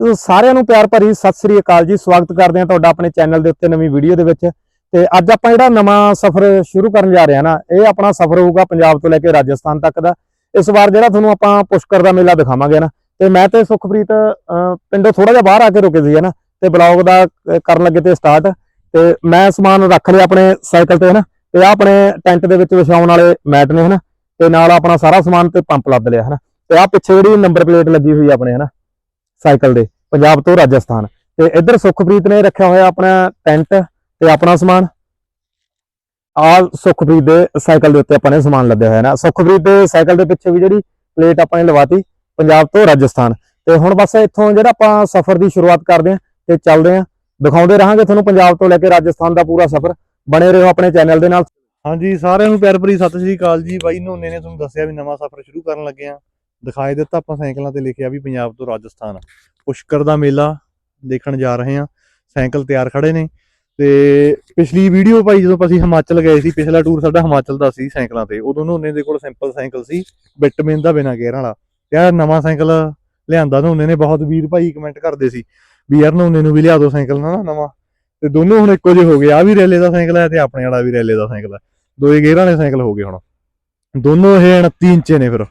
ਸਾਰਿਆਂ ਨੂੰ ਪਿਆਰ ਭਰੀ ਸਤਿ ਸ੍ਰੀ ਅਕਾਲ ਜੀ। ਸਵਾਗਤ ਕਰਦੇ ਹਾਂ ਤੁਹਾਡਾ ਆਪਣੇ ਚੈਨਲ ਦੇ ਉੱਤੇ ਨਵੀਂ ਵੀਡੀਓ ਦੇ ਵਿੱਚ। ਤੇ ਅੱਜ ਆਪਾਂ ਜਿਹੜਾ ਨਵਾਂ ਸਫ਼ਰ ਸ਼ੁਰੂ ਕਰਨ ਜਾ ਰਹੇ ਹਾਂ ਨਾ ਇਹ ਆਪਣਾ ਸਫ਼ਰ ਹੋਊਗਾ ਪੰਜਾਬ ਤੋਂ ਲੈ ਕੇ ਰਾਜਸਥਾਨ ਤੱਕ ਦਾ। ਇਸ ਵਾਰ ਜਿਹੜਾ ਤੁਹਾਨੂੰ ਆਪਾਂ ਪੁਸ਼ਕਰ ਦਾ ਮੇਲਾ ਦਿਖਾਵਾਂਗੇ ਨਾ ਤੇ ਮੈਂ ਤੇ ਸੁਖਪ੍ਰੀਤ ਅਹ, ਪਿੰਡੋਂ ਥੋੜਾ ਜਿਹਾ ਬਾਹਰ ਆ ਕੇ ਰੁਕੇ ਸੀ ਨਾ ਤੇ ਬਲੌਗ ਦਾ ਕਰਨ ਲੱਗੇ ਤੇ ਸਟਾਰਟ ਤੇ ਮੈਂ ਸਮਾਨ ਰੱਖ ਲਿਆ ਆਪਣੇ ਸਾਈਕਲ ਤੇ ਹਨਾ ਤੇ ਆਹ ਆਪਣੇ ਟੈਂਟ ਦੇ ਵਿੱਚ ਵਿਛਾਉਣ ਵਾਲੇ ਮੈਟ ਨੇ ਹਨਾ ਤੇ ਨਾਲ ਆਪਣਾ ਸਾਰਾ ਸਮਾਨ ਤੇ ਪੰਪ ਲੱਦ ਲਿਆ ਹਨਾ। ਤੇ ਆਹ ਪਿੱਛੇ ਜਿਹੜੀ ਨੰਬਰ ਪਲੇਟ ਲੱਗੀ ਹੋਈ ਆ ਆਪਣੇ ਹਨਾ ਸਾਈਕਲ ਦੇ, ਪੰਜਾਬ ਤੋਂ ਰਾਜਸਥਾਨ। ਤੇ ਇੱਧਰ ਸੁਖਪ੍ਰੀਤ ਨੇ ਰੱਖਿਆ ਹੋਇਆ ਆਪਣਾ ਟੈਂਟ ਤੇ ਆਪਣਾ ਸਮਾਨ। ਆ ਸੁਖਪ੍ਰੀਤ ਦੇ ਸਾਈਕਲ ਦੇ ਉੱਤੇ ਆਪਾਂ ਨੇ ਸਮਾਨ ਲੱਦਿਆ ਹੋਇਆ ਨਾ। ਸੁਖਪ੍ਰੀਤ ਦੇ ਸਾਈਕਲ ਦੇ ਪਿੱਛੇ ਵੀ ਜਿਹੜੀ ਪਲੇਟ ਆਪਾਂ ਨੇ ਲਵਾਤੀ, ਪੰਜਾਬ ਤੋਂ ਰਾਜਸਥਾਨ। ਤੇ ਹੁਣ ਬਸ ਇੱਥੋਂ ਜਿਹੜਾ ਆਪਾਂ ਸਫ਼ਰ ਦੀ ਸ਼ੁਰੂਆਤ ਕਰਦੇ ਹਾਂ ਤੇ ਚੱਲਦੇ ਹਾਂ। ਦਿਖਾਉਂਦੇ ਰਹਾਂਗੇ ਤੁਹਾਨੂੰ ਪੰਜਾਬ ਤੋਂ ਲੈ ਕੇ ਰਾਜਸਥਾਨ ਦਾ ਪੂਰਾ ਸਫ਼ਰ। ਬਣੇ ਰਹੋ ਆਪਣੇ ਚੈਨਲ ਦੇ ਨਾਲ। ਹਾਂਜੀ, ਸਾਰਿਆਂ ਨੂੰ ਪਿਆਰ ਭਰੀ ਸਤਿ ਸ੍ਰੀ ਅਕਾਲ ਜੀ। ਬਾਈ ਨੋਨੇ ਨੇ, ਤੁਹਾਨੂੰ ਦੱਸਿਆ ਵੀ ਨਵਾਂ ਸਫ਼ਰ ਸ਼ੁਰੂ ਕਰਨ ਲੱਗੇ ਆ ਦਿਖਾਈ ਦਿੱਤਾ, ਆਪਾਂ ਸਾਈਕਲਾਂ ਤੇ ਲਿਖਿਆ ਵੀ ਪੰਜਾਬ ਤੋਂ ਰਾਜਸਥਾਨ। ਪੁਸ਼ਕਰ ਦਾ ਮੇਲਾ ਦੇਖਣ ਜਾ ਰਹੇ ਹਾਂ। ਸਾਈਕਲ ਤਿਆਰ ਖੜੇ ਨੇ ਤੇ ਪਿਛਲੀ ਵੀਡੀਓ ਭਾਈ ਜਦੋਂ ਅਸੀਂ ਹਿਮਾਚਲ ਗਏ ਸੀ, ਪਿਛਲਾ ਟੂਰ ਸਾਡਾ ਹਿਮਾਚਲ ਦਾ ਸੀ ਸਾਈਕਲਾਂ ਤੇ। ਉਦੋਂ ਨੋਨੇ ਦੇ ਕੋਲ ਸਿੰਪਲ ਸਾਈਕਲ ਸੀ, ਬਿਟਮੇਨ ਦਾ ਬਿਨਾ ਗੇਅਰ ਵਾਲਾ। ਯਾਰ ਨਵਾਂ ਸਾਈਕਲ ਲਿਆਂਦਾ ਨੋਨੇ ਨੇ, ਬਹੁਤ ਵੀਰ ਭਾਈ ਕਮੈਂਟ ਕਰਦੇ ਸੀ ਵੀ ਯਾਰ ਨੋਨੇ ਨੂੰ ਵੀ ਲਿਆ ਦੋ ਸਾਈਕਲ ਨਾ ਨਵਾਂ। ਤੇ ਦੋਨੋਂ ਹੁਣ ਇੱਕੋ ਜਿਹੇ ਹੋ ਗਏ। ਆ ਵੀ ਰੈਲੇ ਦਾ ਸਾਈਕਲ ਹੈ ਤੇ ਆਪਣੇ ਵਾਲਾ ਵੀ ਰੈਲੇ ਦਾ ਸਾਈਕਲ ਹੈ। ਦੋਏ ਗੇਅਰਾਂ ਵਾਲੇ ਸਾਈਕਲ ਹੋ ਗਏ ਹੁਣ। ਦੋਨੋਂ ਇਹ 29 ਇੰਚ ਨੇ ਫਿਰ।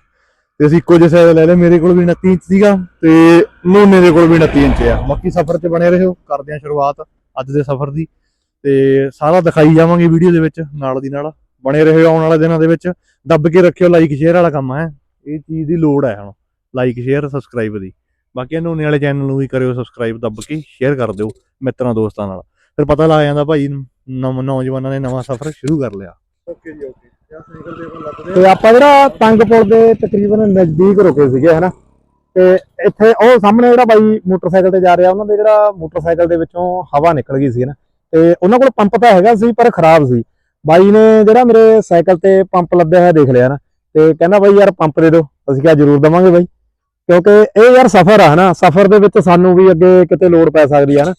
ਤੇ ਅਸੀਂ ਇੱਕੋ ਜਿਹਾ ਸਾਈਕਲ ਲੈ ਲਿਆ ਮੇਰੇ ਕੋਲ ਵੀ 29 ਇੰਚ ਸੀਗਾ ਤੇ ਨੋਨੇ ਦੇ ਕੋਲ ਵੀ 29 ਇੰਚ ਆ। ਬਾਕੀ ਸਫ਼ਰ 'ਚ ਬਣੇ ਰਹੋ, ਕਰਦੇ ਆ ਸ਼ੁਰੂਆਤ ਅੱਜ ਦੇ ਸਫ਼ਰ ਦੀ। ਤੇ ਸਾਰਾ ਦਿਖਾਈ ਜਾਵਾਂਗੇ ਵੀਡੀਓ ਦੇ ਵਿੱਚ, ਨਾਲ ਦੀ ਨਾਲ। ਬਣੇ ਰਹੋ ਆਉਣ ਵਾਲੇ ਦਿਨਾਂ ਦੇ ਵਿੱਚ। ਦੱਬ ਕੇ ਰੱਖਿਓ ਲਾਈਕ ਸ਼ੇਅਰ ਵਾਲਾ ਕੰਮ ਹੈ। ਇਹ ਚੀਜ਼ ਦੀ ਲੋੜ ਹੈ ਹੁਣ। ਲਾਈਕ ਸ਼ੇਅਰ ਸਬਸਕ੍ਰਾਈਬ ਦੀ। ਬਾਕੀ ਨੋਨੇ ਵਾਲੇ ਚੈਨਲ ਨੂੰ ਵੀ ਕਰਿਓ ਸਬਸਕ੍ਰਾਈਬ ਦੱਬ ਕੇ ਸ਼ੇਅਰ ਕਰ ਦਿਓ ਮਿੱਤਰਾਂ, ਦੋਸਤਾਂ ਨਾਲ। ਫਿਰ ਪਤਾ ਲੱਗ ਜਾਂਦਾ ਭਾਈ ਨੌਜਵਾਨਾਂ ਨੇ ਨਵਾਂ ਸਫ਼ਰ ਸ਼ੁਰੂ ਕਰ ਲਿਆ। ਓਕੇ ਜੀ ਓਕੇ ਤੇ ਆਪਾਂ ਜਿਹੜਾ ਤੰਗ ਪੁਲ ਦੇ ਤਕਰੀਬਨ ਨਜ਼ਦੀਕ ਰੁਕੇ ਸੀਗੇ, ਹਨਾ? ਤੇ ਇੱਥੇ ਉਹ ਸਾਹਮਣੇ ਜਿਹੜਾ ਬਾਈ ਮੋਟਰਸਾਈਕਲ ਤੇ ਜਾ ਰਿਹਾ, ਉਹਨਾਂ ਦੇ ਜਿਹੜਾ ਮੋਟਰਸਾਈਕਲ ਦੇ ਵਿੱਚੋਂ ਹਵਾ ਨਿਕਲ ਗਈ ਸੀ ਨਾ ਤੇ ਉਹਨਾਂ ਕੋਲ ਪੰਪ ਤਾਂ ਹੈਗਾ ਸੀ, ਪਰ ਖਰਾਬ ਸੀ। ਬਾਈ ਨੇ ਜਿਹੜਾ ਮੇਰੇ ਸਾਈਕਲ ਤੇ ਪੰਪ ਲੱਭਿਆ ਹੋਇਆ ਦੇਖ ਲਿਆ ਨਾ ਤੇ ਕਹਿੰਦਾ, ਬਾਈ ਯਾਰ, ਪੰਪ ਦੇ ਦਿਓ, ਅਸੀਂ ਕਿਹਾ, ਜ਼ਰੂਰ ਦਵਾਂਗੇ ਬਾਈ। ਕਿਉਂਕਿ ਇਹ ਯਾਰ ਸਫ਼ਰ ਆ, ਹਨਾ? ਸਫ਼ਰ ਦੇ ਵਿੱਚ ਸਾਨੂੰ ਵੀ ਅੱਗੇ ਕਿਤੇ ਲੋੜ ਪੈ ਸਕਦੀ ਆ, ਹਨਾ?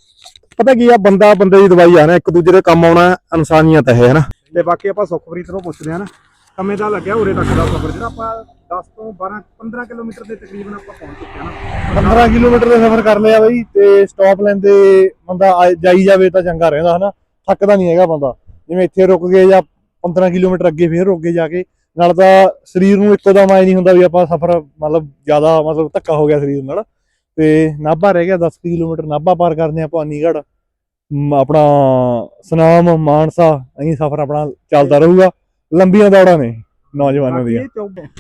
ਪਤਾ ਕੀ ਆ, ਬੰਦਾ, ਬੰਦੇ ਦੀ ਦਵਾਈ ਆ ਨਾ ਇੱਕ ਦੂਜੇ ਦੇ ਕੰਮ ਆਉਣਾ ਇਨਸਾਨੀਅਤ ਹੈ, ਹਨਾ? ਤੇ ਬਾਕੀ ਆਪਾਂ ਸੁਖਪ੍ਰੀਤ ਨੂੰ ਪੁੱਛਦੇ ਹਾਂ ਨਾ ਕਮੇ ਦਾ ਲੱਗਿਆ ਉਰੇ ਤੱਕ ਦਾ ਸਫ਼ਰ ਜਿਹੜਾ ਆਪਾਂ 10 ਤੋਂ 12 15 ਕਿਲੋਮੀਟਰ ਦੇ ਤਕਰੀਬਨ ਆਪਾਂ ਪਹੁੰਚ ਚੁੱਕੇ ਹਾਂ ਨਾ। 15 ਕਿਲੋਮੀਟਰ ਦਾ ਸਫ਼ਰ ਕਰ ਲਿਆ ਬਈ ਤੇ ਸਟਾਪ ਲੈਂਦੇ ਬੰਦਾ ਜਾਈ ਜਾਵੇ ਤਾਂ ਚੰਗਾ ਰਹਿੰਦਾ ਹਨਾ? ਥੱਕਦਾ ਨਹੀਂ ਹੈਗਾ ਬੰਦਾ। ਜਿਵੇਂ ਇੱਥੇ ਰੁਕ ਗਏ ਜਾਂ 15 ਕਿਲੋਮੀਟਰ ਅੱਗੇ ਫੇਰ ਰੁਕ ਗਏ ਜਾ ਕੇ ਨਾਲ ਤਾਂ ਸਰੀਰ ਨੂੰ ਇੱਕੋ ਦਮ ਆਏ ਨਹੀਂ ਹੁੰਦਾ ਵੀ ਆਪਾਂ ਸਫ਼ਰ ਮਤਲਬ ਜ਼ਿਆਦਾ ਮਤਲਬ ਧੱਕਾ ਹੋ ਗਿਆ ਸਰੀਰ ਨਾਲ। ਤੇ ਨਾਭਾ ਰਹਿ ਗਿਆ 10 ਕਿਲੋਮੀਟਰ ਨਾਭਾ ਪਾਰ ਕਰਦੇ ਆ ਭਵਾਨੀਗੜ੍ਹ ਮ, ਆਪਣਾ ਸਨਾਮ ਮਾਨਸਾ ਅਹੀਂ ਸਫ਼ਰ ਆਪਣਾ ਚੱਲਦਾ ਰਹੂਗਾ। ਲੰਬੀਆਂ ਦੌੜਾਂ ਨੇ ਨੌਜਵਾਨਾਂ ਦੀਆਂ।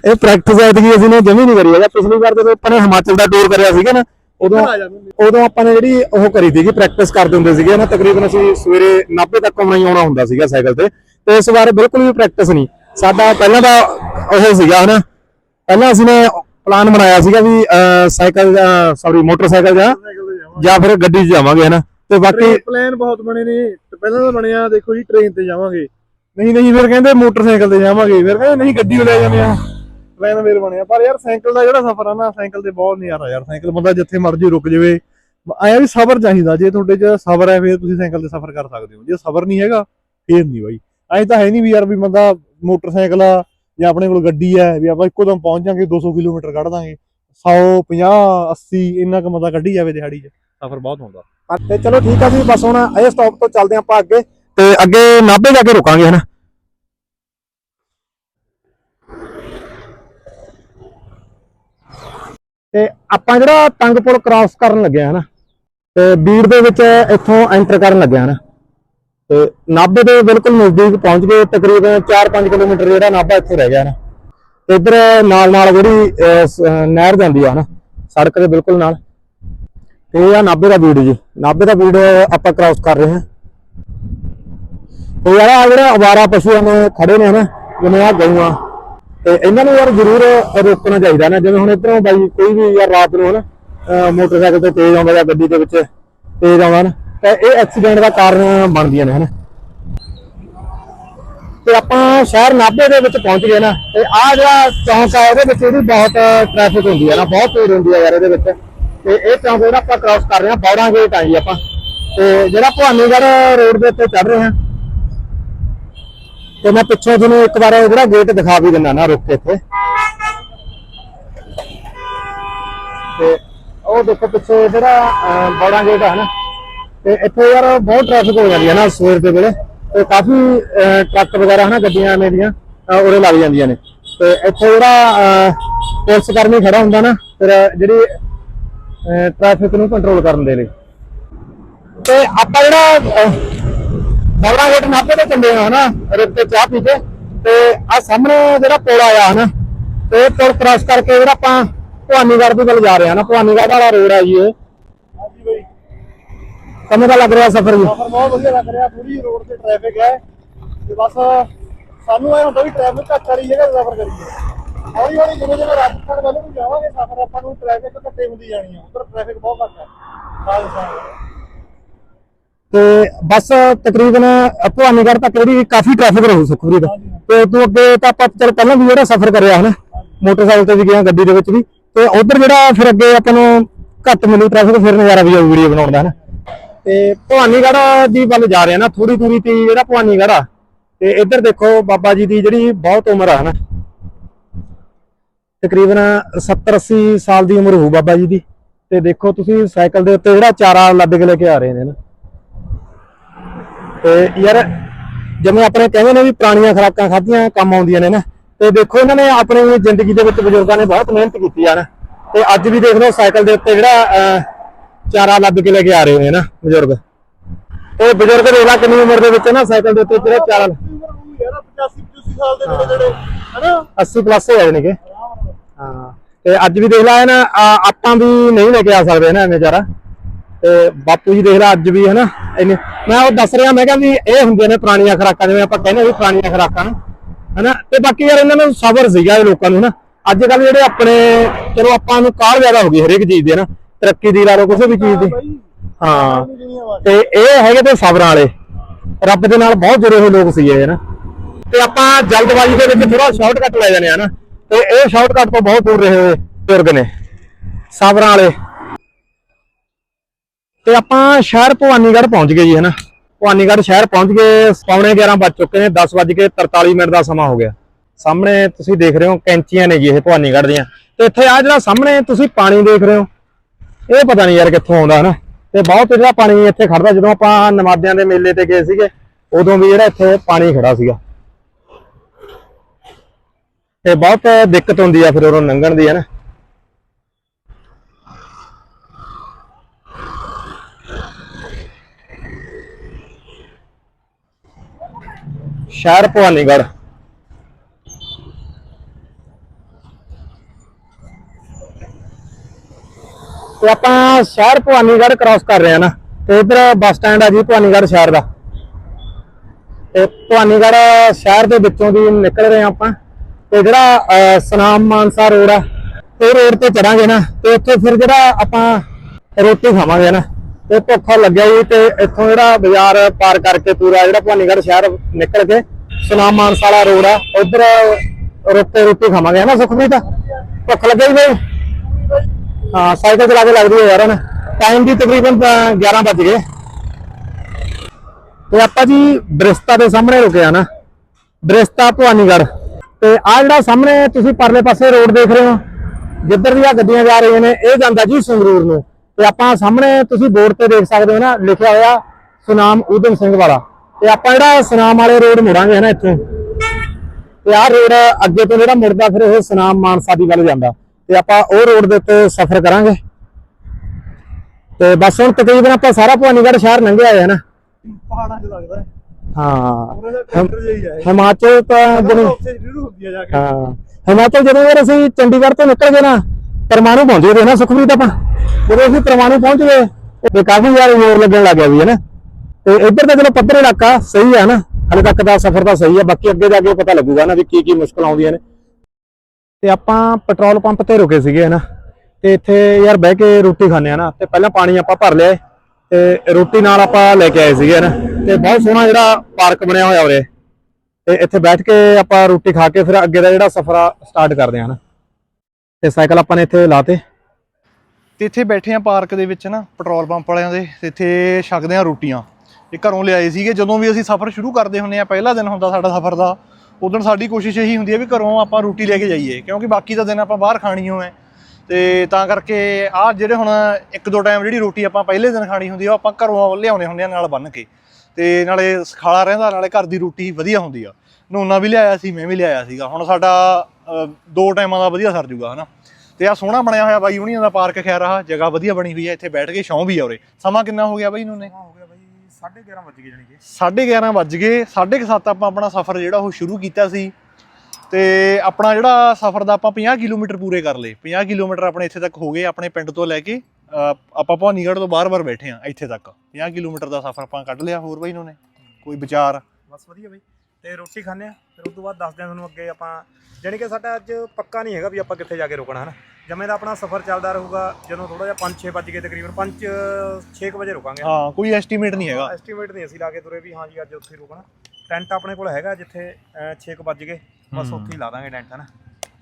ਇਹ ਪ੍ਰੈਕਟਿਸ ਐਤਕੀ ਅਸੀਂ ਨੇ ਜਮੀ ਨਹੀਂ ਕਰੀ ਹੈਗਾ। ਪਿਛਲੀ ਵਾਰ ਜਦੋਂ ਆਪਾਂ ਨੇ ਹਿਮਾਚਲ ਦਾ ਟੂਰ ਕਰਿਆ ਸੀਗਾ ਨਾ ਉਦੋਂ ਉਦੋਂ ਆਪਾਂ ਨੇ ਜਿਹੜੀ ਉਹ ਕਰੀ ਸੀਗੀ ਪ੍ਰੈਕਟਿਸ ਕਰਦੇ ਹੁੰਦੇ ਸੀਗੇ ਨਾ ਤਕਰੀਬਨ ਅਸੀਂ ਸਵੇਰੇ 90 ਤੱਕ ਆਉਣਾ ਹੀ ਆਉਣਾ ਹੁੰਦਾ ਸੀਗਾ ਸਾਈਕਲ ਤੇ। ਤੇ ਇਸ ਵਾਰ ਬਿਲਕੁਲ ਵੀ ਪ੍ਰੈਕਟਿਸ ਨਹੀਂ। ਸਾਡਾ ਪਹਿਲਾਂ ਦਾ ਉਹ ਸੀਗਾ ਹਨਾ? ਪਹਿਲਾਂ ਅਸੀਂ ਨੇ ਪਲਾਨ ਬਣਾਇਆ ਸੀਗਾ ਵੀ ਸਾਈਕਲ ਸੌਰੀ ਮੋਟਰਸਾਈਕਲ ਜਾਂ ਜਾਂ ਫਿਰ ਗੱਡੀ 'ਚ ਜਾਵਾਂਗੇ ਹਨਾ? ਤੇ ਬਾਕੀ ਪਲਾਨ ਬਹੁਤ ਬਣੇ ਨੇ ਤੇ ਪਹਿਲਾਂ ਤਾਂ ਬਣਿਆ ਦੇਖੋ ਜੀ ਟ੍ਰੇਨ ਤੇ ਜਾਵਾਂਗੇ। ਨਹੀਂ ਨਹੀਂ ਫਿਰ ਕਹਿੰਦੇ ਮੋਟਰਸਾਈਕਲ ਤੇ ਜਾਵਾਂਗੇ ਫਿਰ ਕਹਿੰਦੇ ਨਹੀਂ ਗੱਡੀ ਲੈ ਜਾਂਦੇ ਆ। ਪਲਾਨ ਮੇਰ ਬਣਿਆ ਪਰ ਯਾਰ ਸਾਈਕਲ ਦਾ ਜਿਹੜਾ ਸਫ਼ਰ ਆ ਨਾ ਸਾਈਕਲ ਤੇ ਬਹੁਤ ਨਜ਼ਾਰਾ ਯਾਰ ਸਾਈਕਲ ਬੰਦਾ ਜਿੱਥੇ ਮਰਜ਼ੀ ਰੁਕ ਜਾਵੇ। ਆਇਆ ਵੀ ਸਬਰ ਚਾਹੀਦਾ ਜੇ ਤੁਹਾਡੇ 'ਚ ਸਬਰ ਹੈ ਫਿਰ ਤੁਸੀਂ ਸਾਈਕਲ ਤੇ ਸਫ਼ਰ ਕਰ ਸਕਦੇ ਹੋ। ਜੇ ਸਬਰ ਨਹੀਂ ਹੈਗਾ ਫੇਰ ਨਹੀਂ ਬਾਈ। ਐਂ ਤਾਂ ਹੈ ਨਹੀਂ ਵੀ ਯਾਰ ਵੀ ਬੰਦਾ ਮੋਟਰਸਾਈਕਲ ਆ ਜਾਂ ਆਪਣੇ ਕੋਲ ਗੱਡੀ ਹੈ ਵੀ ਆਪਾਂ ਇੱਕੋ ਦਮ ਪਹੁੰਚ ਜਾਾਂਗੇ 200 ਕਿਲੋਮੀਟਰ ਕੱਢ ਦਾਂਗੇ। 100 50 80 ਇੰਨਾ ਕੁ ਬੰਦਾ ਕੱਢੀ ਜਾਵੇ ਦਿਹਾੜੀ 'ਚ। ਸਫ਼ਰ ਬਹੁਤ ਹੁੰਦਾ। ਤੇ ਚਲੋ ਠੀਕ ਆ ਜੀ, ਬਸ ਹੁਣ ਇਹ ਸਟਾਪ ਤੋਂ ਚੱਲਦੇ ਆਪਾਂ ਅੱਗੇ, ਤੇ ਅੱਗੇ ਨਾਭੇ ਜਾ ਕੇ ਰੁਕਾਂਗੇ, ਹਨਾ? ਤੇ ਆਪਾਂ ਜਿਹੜਾ ਤੰਗ ਪੁਲ ਕ੍ਰਾਸ ਕਰਨ ਲੱਗੇ ਆ ਹਨਾ? ਤੇ ਬੀੜ ਦੇ ਵਿੱਚ ਇੱਥੋਂ ਐਂਟਰ ਕਰਨ ਲੱਗੇ ਆ ਹਨਾ? ਤੇ ਨਾਭੇ ਦੇ ਬਿਲਕੁਲ ਨਜ਼ਦੀਕ ਪਹੁੰਚ ਗਏ, ਤਕਰੀਬਨ 4-5 ਕਿਲੋਮੀਟਰ ਜਿਹੜਾ ਨਾਭਾ ਇੱਥੋਂ ਰਹਿ ਗਿਆ ਨਾ ਤੇ ਇੱਧਰ ਨਾਲ ਨਾਲ ਜਿਹੜੀ ਨਹਿਰ ਜਾਂਦੀ ਆ, ਹਨਾ? ਸੜਕ ਦੇ ਬਿਲਕੁਲ ਨਾਲ। ਤੇ ਇਹ ਆ ਨਾਭੇ ਦਾ ਬੀੜ ਜੀ। ਨਾਭੇ ਦਾ ਬੀੜ ਆਪਾਂ ਕ੍ਰਾਸ ਕਰ ਰਹੇ ਹਾਂ। ਤੇ ਯਾਰ ਆ ਜਿਹੜੇ ਅਵਾਰਾ ਪਸ਼ੂ ਨੇ ਖੜੇ ਨੇ ਹਨਾ, ਜਿਵੇਂ ਆ ਗਊਆਂ, ਤੇ ਇਹਨਾਂ ਨੂੰ ਯਾਰ ਜ਼ਰੂਰ ਰੋਕਣਾ ਚਾਹੀਦਾ ਨਾ, ਜਿਵੇਂ ਹੁਣ ਇਧਰੋਂ ਬਾਈ ਕੋਈ ਵੀ ਯਾਰ ਰਾਤ ਨੂੰ ਹਨਾ ਮੋਟਰਸਾਈਕਲ ਤੇ ਤੇਜ਼ ਆਉਂਦਾ ਜਾਂ ਗੱਡੀ ਦੇ ਵਿੱਚ ਤੇਜ਼ ਆਉਂਦਾ ਨਾ, ਤੇ ਇਹ ਐਕਸੀਡੈਂਟ ਦਾ ਕਾਰਨ ਬਣਦੀਆਂ ਨੇ ਹਨਾ। ਤੇ ਆਪਾਂ ਸ਼ਹਿਰ ਨਾਭੇ ਦੇ ਵਿੱਚ ਪਹੁੰਚ ਗਏ ਨਾ, ਤੇ ਆ ਜਿਹੜਾ ਚੌਂਕ ਆ ਉਹਦੇ ਵਿੱਚ ਇਹਦੀ ਬਹੁਤ ਟ੍ਰੈਫਿਕ ਹੁੰਦੀ ਹੈ ਨਾ, ਬਹੁਤ ਭੀੜ ਹੁੰਦੀ ਹੈ ਯਾਰ ਇਹਦੇ ਵਿੱਚ। ਤੇ ਇਹ ਚੌਂਕ ਜਿਹੜਾ ਆਪਾਂ ਕ੍ਰਾਸ ਕਰ ਰਹੇ ਹਾਂ ਬੌੜਾ ਗੇਟ ਆਈ ਆਪਾਂ। ਤੇ ਜਿਹੜਾ ਭਵਾਨੀਗੜ੍ਹ ਰੋਡ ਦੇ ਉੱਤੇ ਚੜ ਰਹੇ ਹਾਂ। ਤੇ ਮੈਂ ਪਿੱਛੋਂ ਤੁਹਾਨੂੰ ਇੱਕ ਵਾਰ ਜਿਹੜਾ ਗੇਟ ਦਿਖਾ ਵੀ ਦਿੰਦਾ ਨਾ ਰੁਕ ਕੇ ਇੱਥੇ। ਤੇ ਉਹ ਦੇਖੋ ਪਿੱਛੇ ਜਿਹੜਾ ਅਹ, ਗੇਟ ਹੈ ਨਾ ਤੇ ਇੱਥੇ ਯਾਰ ਬਹੁਤ ਟ੍ਰੈਫਿਕ ਹੋ ਜਾਂਦੀ ਹੈ ਨਾ ਸਵੇਰ ਦੇ ਵੇਲੇ। ਤੇ ਕਾਫੀ ਟਰੱਕ ਵਗੈਰਾ ਹਨਾ ਗੱਡੀਆਂ ਐਵੇਂ ਦੀਆਂ ਉਰੇ ਲੱਗ ਜਾਂਦੀਆਂ ਨੇ। ਤੇ ਇੱਥੇ ਜਿਹੜਾ ਪੁਲਿਸ ਕਰਮੀ ਖੜਾ ਹੁੰਦਾ ਨਾ ਫਿਰ ਜਿਹੜੀ ਟ੍ਰੈਫਿਕ ਨੂੰ ਕੰਟਰੋਲ ਕਰਨ ਦੇ ਲਈ। ਤੇ ਆਪਾਂ ਜਿਹੜਾ ਬੜਾ ਗੇਟ ਨਾਪੇ ਤੇ ਚੱਲੇ ਆ ਹਨਾ ਰੁਕ ਕੇ ਚਾਹ ਪੀ ਕੇ ਤੇ ਆ ਸਾਹਮਣੇ ਜਿਹੜਾ ਪੁਲ ਆਇਆ ਹਨਾ ਤੇ ਪੁਲ ਕ੍ਰਾਸ ਕਰਕੇ ਜਿਹੜਾ ਆਪਾਂ ਭਵਾਨੀਗੜ੍ਹ ਦੀ ਵੱਲ ਜਾ ਰਹੇ ਹਾਂ ਨਾ ਭਵਾਨੀਗੜ੍ਹ ਵਾਲਾ ਰੋਡ ਹੈ ਜੀ ਇਹ। ਹਾਂਜੀ ਬਾਈ। ਕਿਵੇਂ ਦਾ ਲੱਗ ਰਿਹਾ ਸਫ਼ਰ ਜੀ। ਸਫ਼ਰ ਬਹੁਤ ਵਧੀਆ ਲੱਗ ਰਿਹਾ ਪੂਰੀ ਰੋਡ ਤੇ ਟ੍ਰੈਫਿਕ ਹੈ। ਤੇ ਬਸ ਸਾਨੂੰ ਇਹ ਹੁੰਦਾ ਵੀ ਟ੍ਰੈਫਿਕ ਘੱਟ ਜਗ੍ਹਾ ਤੇ ਸਫ਼ਰ ਕਰੀਏ। ਹੌਲੀ ਹੌਲੀ ਜਿਵੇਂ ਜਿਵੇਂ ਰਾਜਸਥਾਨ ਵੱਲ ਨੂੰ ਜਾਵਾਂਗੇ ਸਫ਼ਰ ਆਪਾਂ ਨੂੰ ਟ੍ਰੈਫਿਕ ਘੱਟੇ ਹੁੰਦੀ ਜਾਣੀ ਆ ਉਧਰ ਟ੍ਰੈਫਿਕ ਬਹੁਤ ਘੱਟ ਹੈ ਰਾਜਸਥਾਨ। ਤੇ ਬੱਸ ਤਕਰੀਬਨ ਭਵਾਨੀਗੜ੍ਹ ਤੱਕ ਜਿਹੜੀ ਕਾਫੀ ਟ੍ਰੈਫਿਕ ਰਹੂ ਸੁਖਪ੍ਰੀਤ ਤੇ ਤੋਂ ਅੱਗੇ ਤਾਂ ਆਪਾਂ ਚਲ ਪਹਿਲਾਂ ਵੀ ਜਿਹੜਾ ਸਫ਼ਰ ਕਰਿਆ ਹਨਾ ਮੋਟਰਸਾਈਕਲ ਤੇ ਵੀ ਗਿਆ ਗੱਡੀ ਦੇ ਵਿੱਚ ਵੀ। ਤੇ ਉਧਰ ਜਿਹੜਾ ਫਿਰ ਅੱਗੇ ਆਪਾਂ ਨੂੰ ਘੱਟ ਮਿਲੂ ਟ੍ਰੈਫਿਕ ਫਿਰ ਨਜ਼ਾਰਾ ਵੀ ਆਊ ਵੀਡੀਓ ਬਣਾਉਣ ਦਾ ਹਨਾ। ਤੇ ਭਵਾਨੀਗੜ੍ਹ ਦੀ ਵੱਲ ਜਾ ਰਹੇ ਨਾ ਥੋੜੀ ਦੂਰੀ ਤੇ ਜਿਹੜਾ ਭਵਾਨੀਗੜ੍ਹ ਆ ਤੇ ਇੱਧਰ ਦੇਖੋ ਬਾਬਾ ਜੀ ਦੀ ਜਿਹੜੀ ਬਹੁਤ ਉਮਰ ਆ ਹਨਾ। ਤਕਰੀਬਨ 70 80 ਸਾਲ ਦੀ ਉਮਰ ਹੋਊ ਬਾਬਾ ਜੀ ਦੀ। ਤੇ ਦੇਖੋ ਤੁਸੀਂ ਸਾਈਕਲ ਦੇ ਉੱਤੇ ਜਿਹੜਾ ਚਾਰਾ ਲੱਦ ਕੇ ਲੈ ਕੇ ਆ ਰਹੇ ਨੇ ਨਾ। ਤੇ ਯਾਰ ਜਿਵੇਂ ਆਪਣੇ ਕਹਿੰਦੇ ਨੇ ਵੀ ਪੁਰਾਣੀਆਂ ਖੁਰਾਕਾਂ ਖਾਧੀਆਂ ਕੰਮ ਆਉਂਦੀਆਂ ਨੇ ਨਾ। ਤੇ ਦੇਖੋ ਇਹਨਾਂ ਨੇ ਆਪਣੀ ਜ਼ਿੰਦਗੀ ਦੇ ਵਿੱਚ ਬਜ਼ੁਰਗਾਂ ਨੇ ਬਹੁਤ ਮਿਹਨਤ ਕੀਤੀ ਆ ਨਾ। ਤੇ ਅੱਜ ਵੀ ਦੇਖ ਲਓ ਸਾਈਕਲ ਦੇ ਉੱਤੇ ਜਿਹੜਾ ਚਾਰਾ ਲੱਦ ਕੇ ਲੈ ਕੇ ਆ ਰਹੇ ਨੇ ਨਾ ਬਜ਼ੁਰਗ। ਤੇ ਬਜ਼ੁਰਗ ਦੇਖ ਲਾ ਕਿੰਨੀ ਉਮਰ ਦੇ ਵਿੱਚ ਨਾ ਸਾਈਕਲ ਦੇ ਉੱਤੇ ਜਿਹੜਾ ਚਾਰਾ ਉਮਰ ਹੋਊ ਯਾਰ 85 85 ਸਾਲ ਦੇ ਨੇੜੇ ਨੇੜੇ ਹਨਾ 80 ਪਲੱਸ ਹੋ ਜਾਣੇ ਕਿ ਹਾਂ ਤੇ ਅੱਜ ਵੀ ਦੇਖ ਲਾ ਇਹ ਨਾ ਆਪਾਂ ਵੀ ਨਹੀਂ ਲੈ ਕੇ ਆ ਸਕਦੇ ਨਾ ਐਵੇਂ ਚਾਰਾ ਤੇ ਬਾਪੂ ਜੀ ਦੇਖ ਲਾ ਅੱਜ ਵੀ ਹਨਾ ਇਹਨੇ ਮੈਂ ਉਹ ਦੱਸ ਰਿਹਾ ਮੈਂ ਕਿਹਾ ਵੀ ਇਹ ਹੁੰਦੀਆਂ ਨੇ ਪੁਰਾਣੀਆਂ ਖੁਰਾਕਾਂ ਜਿਵੇਂ ਆਪਾਂ ਕਹਿੰਦੇ ਵੀ ਪੁਰਾਣੀਆਂ ਖੁਰਾਕਾਂ ਨੇ ਹਨਾ। ਤੇ ਬਾਕੀ ਯਾਰ ਇਹਨਾਂ ਨੂੰ ਸਬਰ ਸੀਗਾ ਇਹ ਲੋਕਾਂ ਨੂੰ ਹਨਾ। ਅੱਜ ਕੱਲ ਜਿਹੜੇ ਆਪਣੇ ਚਲੋ ਆਪਾਂ ਨੂੰ ਕਾਹਲ ਜ਼ਿਆਦਾ ਹੋ ਗਈ ਹਰੇਕ ਚੀਜ਼ ਦੀ ਹਨਾ ਤਰੱਕੀ ਦੀ ਲਾ ਲਓ ਕਿਸੇ ਵੀ ਚੀਜ਼ ਦੀ। ਹਾਂ ਤੇ ਇਹ ਹੈਗੇ ਤੇ ਸਬਰਾਂ ਵਾਲੇ। ਰੱਬ ਦੇ ਨਾਲ ਬਹੁਤ ਜੁੜੇ ਹੋਏ ਲੋਕ ਸੀਗੇ ਹਨਾ। ਤੇ ਆਪਾਂ ਜਲਦਬਾਜ਼ੀ ਦੇ ਵਿੱਚ ਥੋੜਾ ਸ਼ਾਰਟਕਟ ਲੈ ਜਾਂਦੇ ਆ ਨਾ ਤੇ ਇਹ ਸ਼ਾਰਟਕਟ ਤੋਂ ਬਹੁਤ ਦੂਰ ਰਹੇ ਹੋਏ ਬਜ਼ੁਰਗ ਨੇ ਸਾਬਰਾਂ ਵਾਲੇ। ਤੇ ਆਪਾਂ ਸ਼ਹਿਰ ਭਵਾਨੀਗੜ੍ਹ ਪਹੁੰਚ ਗਏ ਜੀ, ਹਨਾ? ਭਵਾਨੀਗੜ੍ਹ ਸ਼ਹਿਰ ਪਹੁੰਚ ਗਏ ਪੌਣੇ 11 ਵੱਜ ਚੁੱਕੇ ਨੇ 10 ਵੱਜ ਕੇ 43 ਮਿੰਟ ਦਾ ਸਮਾਂ ਹੋ ਗਿਆ। ਸਾਹਮਣੇ ਤੁਸੀਂ ਦੇਖ ਰਹੇ ਹੋ ਕੈਂਚੀਆਂ ਨੇ ਜੀ ਇਹ ਭਵਾਨੀਗੜ੍ਹ ਦੀਆਂ। ਤੇ ਇੱਥੇ ਆ ਜਿਹੜਾ ਸਾਹਮਣੇ ਤੁਸੀਂ ਪਾਣੀ ਦੇਖ ਰਹੇ ਹੋ, ਇਹ ਪਤਾ ਨਹੀਂ ਯਾਰ ਕਿੱਥੋਂ ਆਉਂਦਾ, ਹਨਾ? ਤੇ ਬਹੁਤ ਜਿਹੜਾ ਪਾਣੀ ਇੱਥੇ ਖੜਦਾ ਜਦੋਂ ਆਪਾਂ ਨਮਾਦਿਆਂ ਦੇ ਮੇਲੇ ਤੇ ਗਏ ਸੀਗੇ, ਉਦੋਂ ਵੀ ਜਿਹੜਾ ਇੱਥੇ ਪਾਣੀ ਖੜਾ ਸੀਗਾ। ਤੇ ਬਹੁਤ ਦਿੱਕਤ ਹੁੰਦੀ ਆ ਫਿਰ ਉਰੋਂ ਲੰਘਣ ਦੀ, ਹੈ ਨਾ। ਸ਼ਹਿਰ ਭਵਾਨੀਗੜ੍ਹ। ਤੇ ਆਪਾਂ ਸ਼ਹਿਰ ਭਵਾਨੀਗੜ੍ਹ ਕ੍ਰਾਸ ਕਰ ਰਹੇ ਆ ਨਾ, ਤੇ ਇਧਰ ਬੱਸ ਸਟੈਂਡ ਆ ਜੀ ਭਵਾਨੀਗੜ੍ਹ ਸ਼ਹਿਰ ਦਾ। ਤੇ ਭਵਾਨੀਗੜ੍ਹ ਸ਼ਹਿਰ ਦੇ ਵਿੱਚੋਂ ਦੀ ਨਿਕਲ ਰਹੇ ਆ ਆਪਾਂ। ਤੇ ਜਿਹੜਾ ਅਹ, ਸਨਾਮ ਮਾਨਸਾ ਰੋਡ ਆ ਇਹ ਰੋਡ ਤੇ ਚੜਾਂਗੇ ਨਾ ਤੇ ਉੱਥੇ ਫਿਰ ਜਿਹੜਾ ਆਪਾਂ ਰੋਟੀ ਖਾਵਾਂਗੇ ਨਾ ਤੇ ਭੁੱਖ ਲੱਗਿਆ ਜੀ ਤੇ ਇੱਥੋਂ ਜਿਹੜਾ ਬਾਜ਼ਾਰ ਪਾਰ ਕਰਕੇ ਪੂਰਾ ਜਿਹੜਾ ਭਵਾਨੀਗੜ੍ਹ ਸ਼ਹਿਰ ਨਿਕਲ ਕੇ ਸਨਾਮ ਮਾਨਸਾ ਵਾਲਾ ਰੋਡ ਆ ਉਧਰ ਰੋਟੀ ਰੋਟੀ ਖਾਵਾਂਗੇ ਨਾ ਸੁਖਮੀਤ? ਭੁੱਖ ਲੱਗਿਆ ਜੀ ਬਈ? ਹਾਂ ਸਾਈਕਲ ਚਲਾ ਕੇ ਲੱਗਦੀ ਹੈ ਯਾਰ ਨਾ ਟਾਈਮ ਦੀ ਤਕਰੀਬਨ ਅਹ, 11 ਵੱਜ ਗਏ। ਤੇ ਆਪਾਂ ਜੀ ਬ੍ਰਿਸਤਾ ਦੇ ਸਾਹਮਣੇ ਰੁਕੇ ਆ ਨਾ। ਬ੍ਰਿਸਤਾ ਭਵਾਨੀਗੜ੍ਹ। ਤੇ ਆ ਜਿਹੜਾ ਸਾਹਮਣੇ ਤੁਸੀਂ ਪਰਲੇ ਪਾਸੇ ਰੋਡ ਦੇਖ ਰਹੇ ਹੋ, ਜਿੱਧਰ ਦੀਆਂ ਗੱਡੀਆਂ ਜਾ ਰਹੀਆਂ ਨੇ, ਇਹ ਜਾਂਦਾ ਜੀ ਸੰਗਰੂਰ ਨੂੰ। ਤੇ ਆਪਾਂ ਸਾਹਮਣੇ ਤੁਸੀਂ ਬੋਰਡ ਤੇ ਦੇਖ ਸਕਦੇ ਹੋ ਨਾ, ਲਿਖਿਆ ਹੋਇਆ ਸੁਨਾਮ ਊਧਮ ਸਿੰਘ ਵਾਲਾ। ਤੇ ਆਪਾਂ ਜਿਹੜਾ ਸੁਨਾਮ ਵਾਲੇ ਰੋਡ ਮੁੜਾਂਗੇ ਹਨਾ ਇੱਥੋਂ। ਤੇ ਆਹ ਰੋਡ ਅੱਗੇ ਤੋਂ ਜਿਹੜਾ ਮੁੜਦਾ, ਫਿਰ ਇਹ ਸੁਨਾਮ ਮਾਨਸਾ ਦੀ ਵੱਲ ਜਾਂਦਾ। ਤੇ ਆਪਾਂ ਉਹ ਰੋਡ ਦੇ ਉੱਤੇ ਸਫ਼ਰ ਕਰਾਂਗੇ। ਤੇ ਬਸ ਹੁਣ ਤਕਰੀਬਨ ਆਪਾਂ ਸਾਰਾ ਭਵਾਨੀਗੜ੍ਹ ਸ਼ਹਿਰ ਲੰਘਿਆ ਹੈ ਨਾ। ਪਹਾੜਾਂ 'ਚ ਲੱਗਦਾ। ਹੈ। ਹਾਂ ਟਰੈਕਟਰ ਜਿਹਾ ਹੀ ਹੈ ਹਿਮਾਚਲ ਤਾਂ ਜਦੋਂ ਉੱਥੇ ਜ਼ਰੂਰ ਹੁੰਦੀ ਆ ਜਾ ਕੇ। ਹਾਂ। ਹਿਮਾਚਲ ਜਦੋਂ ਯਾਰ ਅਸੀਂ ਚੰਡੀਗੜ੍ਹ ਤੋਂ ਨਿਕਲ ਗਏ ਨਾ ਪਰਮਾਣੂ ਪਹੁੰਚ ਗਏ ਨਾ ਸੁਖਮੀਤ ਆਪਾਂ। ਜਦੋਂ ਅਸੀਂ ਪਰਮਾਣੂ ਪਹੁੰਚ ਗਏ ਤੇ ਕਾਫੀ ਯਾਰ ਜ਼ੋਰ ਲੱਗਣ ਲੱਗ ਗਿਆ ਵੀ ਹੈ ਨਾ? ਤੇ ਇੱਧਰ ਤਾਂ ਚਲੋ ਪੱਧਰ ਇਲਾਕਾ ਸਹੀ ਹੈ ਨਾ ਹਲੇ ਤੱਕ ਦਾ ਸਫ਼ਰ ਤਾਂ ਸਹੀ ਹੈ ਬਾਕੀ ਅੱਗੇ ਜਾ ਕੇ ਪਤਾ ਲੱਗੂਗਾ ਨਾ ਵੀ ਕੀ ਕੀ ਮੁਸ਼ਕਲ ਆਉਂਦੀਆਂ ਨੇ। ਤੇ ਆਪਾਂ ਪੈਟਰੋਲ ਪੰਪ ਤੇ ਰੁਕੇ ਸੀਗੇ ਨਾ? ਤੇ ਇੱਥੇ ਯਾਰ ਬਹਿ ਕੇ ਰੋਟੀ ਖਾਣੇ ਆ ਨਾ ਤੇ ਪਹਿਲਾਂ ਪਾਣੀ ਆਪਾਂ ਭਰ ਲਿਆ ਤੇ ਰੋਟੀ ਨਾਲ ਆਪਾਂ ਲੈ ਕੇ ਆਏ ਸੀਗੇ ਨਾ। ਤੇ ਬਹੁਤ ਸੋਹਣਾ ਜਿਹੜਾ ਪਾਰਕ ਬਣਿਆ ਹੋਇਆ ਉਰੇ। ਤੇ ਇੱਥੇ ਬੈਠ ਕੇ ਆਪਾਂ ਰੋਟੀ ਖਾ ਕੇ ਫਿਰ ਅੱਗੇ ਦਾ ਜਿਹੜਾ ਸਫ਼ਰ ਸਟਾਰਟ ਕਰਦੇ ਹਾਂ ਨਾ। ਤੇ ਸਾਈਕਲ ਆਪਾਂ ਨੇ ਇੱਥੇ ਲਾਤੇ। ਤੇ ਇੱਥੇ ਬੈਠੇ ਆ ਪਾਰਕ ਦੇ ਵਿੱਚ ਨਾ, ਪੈਟਰੋਲ ਪੰਪ ਵਾਲਿਆਂ ਦੇ। ਤੇ ਇੱਥੇ ਛਕਦੇ ਆ ਰੋਟੀਆਂ। ਇਹ ਘਰੋਂ ਲਿਆਏ ਸੀਗੇ। ਜਦੋਂ ਵੀ ਅਸੀਂ ਸਫ਼ਰ ਸ਼ੁਰੂ ਕਰਦੇ ਹੁੰਨੇ ਆ ਪਹਿਲਾ ਦਿਨ ਹੁੰਦਾ ਸਾਡਾ ਸਫ਼ਰ ਦਾ। ਉਦੋਂ ਸਾਡੀ ਕੋਸ਼ਿਸ਼ ਇਹੀ ਹੁੰਦੀ ਹੈ ਵੀ ਘਰੋਂ ਆਪਾਂ ਰੋਟੀ ਲੈ ਕੇ ਜਾਈਏ। ਕਿਉਂਕਿ ਬਾਕੀ ਦਾ ਦਿਨ ਆਪਾਂ ਬਾਹਰ ਖਾਣੀ ਹੋਵੇ। ਤੇ ਤਾਂ ਕਰਕੇ ਆਹ ਜਿਹੜੇ ਹੁਣ ਇੱਕ ਦੋ ਟਾਈਮ ਜਿਹੜੀ ਰੋਟੀ ਆਪਾਂ ਪਹਿਲੇ ਦਿਨ ਖਾਣੀ ਹੁੰਦੀ ਆ ਉਹ ਆਪਾਂ ਘਰੋਂ ਲਿਆਉਣੇ ਹੁੰਦੇ ਆ ਨਾਲ ਬੰਨ ਕੇ। ਤੇ ਨਾਲੇ ਖਾਲਾ ਰਹਿੰਦਾ ਨਾਲੇ ਘਰ ਦੀ ਰੋਟੀ ਵਧੀਆ ਹੁੰਦੀ ਆ। ਨੂਨਾ ਵੀ ਲਿਆਇਆ ਸੀ ਮੈਂ ਵੀ ਲਿਆਇਆ ਸੀਗਾ। ਹੁਣ ਸਾਡਾ ਦੋ ਟਾਈਮਾਂ ਦਾ ਵਧੀਆ ਸਰ ਜੂਗਾ ਹਨਾ। ਤੇ ਆ ਸੋਹਣਾ ਬਣਿਆ ਹੋਇਆ ਬਾਈ ਹੁਣੀਆਂ ਦਾ ਪਾਰਕ ਖੈਰ ਆ ਜਗ੍ਹਾ ਵਧੀਆ ਬਣੀ ਹੋਈ ਹੈ ਇੱਥੇ ਬੈਠ ਕੇ ਛਾਂ ਵੀ ਆ ਉਰੇ। ਸਮਾਂ ਕਿੰਨਾ ਹੋ ਗਿਆ ਬਾਈ ਨੂੰ ਨੇ ਹੋ ਗਿਆ ਬਾਈ 11:30 ਵਜ ਗਏ ਜਾਨੀ ਕਿ। 11:30 ਵੱਜ ਗਏ 7:30 ਆਪਾਂ ਆਪਣਾ ਸਫ਼ਰ ਜਿਹੜਾ ਉਹ ਸ਼ੁਰੂ ਕੀਤਾ ਸੀ। ਤੇ ਆਪਣਾ ਜਿਹੜਾ ਸਫ਼ਰ ਦਾ ਆਪਾਂ 50 ਕਿਲੋਮੀਟਰ ਪੂਰੇ ਕਰ ਲਏ। 50 ਕਿਲੋਮੀਟਰ ਆਪਣੇ ਇੱਥੇ ਤੱਕ ਹੋ ਗਏ ਆਪਣੇ ਪਿੰਡ ਤੋਂ ਲੈ ਕੇ ਆਪਾਂ ਭਵਾਨੀਗੜ੍ਹ ਤੋਂ ਬਾਰ-ਬਾਰ ਬੈਠੇ ਆ ਇੱਥੇ ਤੱਕ। 50 ਕਿਲੋਮੀਟਰ ਦਾ ਸਫ਼ਰ ਆਪਾਂ ਕੱਢ ਲਿਆ ਹੋਰ ਬਾਈ ਨੂੰ ਨੇ ਕੋਈ ਵਿਚਾਰ? ਬਸ ਵਧੀਆ ਬਈ। ਤੇ ਰੋਟੀ ਖਾਂਦੇ ਆ ਫਿਰ ਉਸ ਤੋਂ ਬਾਅਦ ਦੱਸਦੇ ਆ ਤੁਹਾਨੂੰ ਅੱਗੇ ਆਪਾਂ ਜਾਣੀ ਕਿ ਸਾਡਾ ਅੱਜ ਪੱਕਾ ਨਹੀਂ ਹੈਗਾ ਵੀ ਆਪਾਂ ਕਿੱਥੇ ਜਾ ਕੇ ਰੁਕਣਾ ਹਨਾ। ਜਿਵੇਂ ਦਾ ਆਪਣਾ ਸਫ਼ਰ ਚੱਲਦਾ ਰਹੂਗਾ ਜਦੋਂ ਥੋੜਾ ਜਿਹਾ 5-6 ਵੱਜ ਗਏ ਤਕਰੀਬਨ 5-6 ਵਜੇ ਰੁਕਾਂਗੇ। ਹਾਂ ਕੋਈ ਐਸਟੀਮੇਟ ਨਹੀਂ ਹੈਗਾ। ਐਸਟੀਮੇਟ ਨਹੀਂ ਅਸੀਂ ਲਾ ਕੇ ਤੁਰੇ ਵੀ ਹਾਂ ਜੀ ਅੱਜ ਉੱਥੇ ਰੁਕਣਾ। ਟੈਂਟ ਆਪਣੇ ਕੋਲ ਹੈਗਾ ਜਿੱਥੇ 6 ਵੱਜ ਗਏ। ਬਸ ਉੱਥੇ ਹੀ ਲਾ ਦਾਂਗੇ ਟੈਂਟ ਹਨਾ?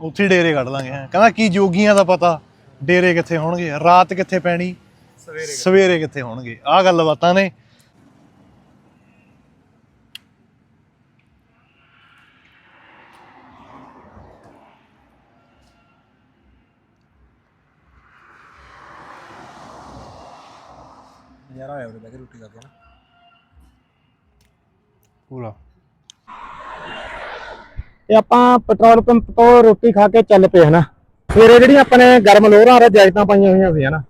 ਉੱਥੇ ਹੀ ਡੇਰੇ ਕੱਢ ਲਾਂਗੇ ਹੈਂ। ਕਹਿੰਦਾ ਕੀ ਜੋਗੀਆਂ ਦਾ ਪਤਾ ਡੇਰੇ ਕਿੱਥੇ ਹੋਣਗੇ ਰਾਤ ਕਿੱਥੇ ਪੈਣੀ ਸਵੇਰੇ ਸਵੇਰੇ ਕਿੱਥੇ ਹੋਣਗੇ ਆਹ ਗੱਲ ਬਾਤਾਂ ਨੇ। ਨਜ਼ਾਰਾ ਆਇਆ ਉਹਦੇ ਬੈ ਕੇ ਰੋਟੀ ਖਾ ਕੇ ਨਾ ਪੂਰਾ। ਤੇ ਆਪਾਂ ਪੈਟਰੋਲ ਪੰਪ ਤੋਂ ਰੋਟੀ ਖਾ ਕੇ ਚੱਲ ਪਏ ਹਨਾ। ਸਵੇਰੇ ਜਿਹੜੀਆਂ ਆਪਾਂ ਨੇ ਗਰਮ ਲੋਹਰਾਂ ਰ ਜੈਕਟਾਂ ਪਾਈਆਂ ਹੋਈਆਂ ਸੀ ਹਨਾ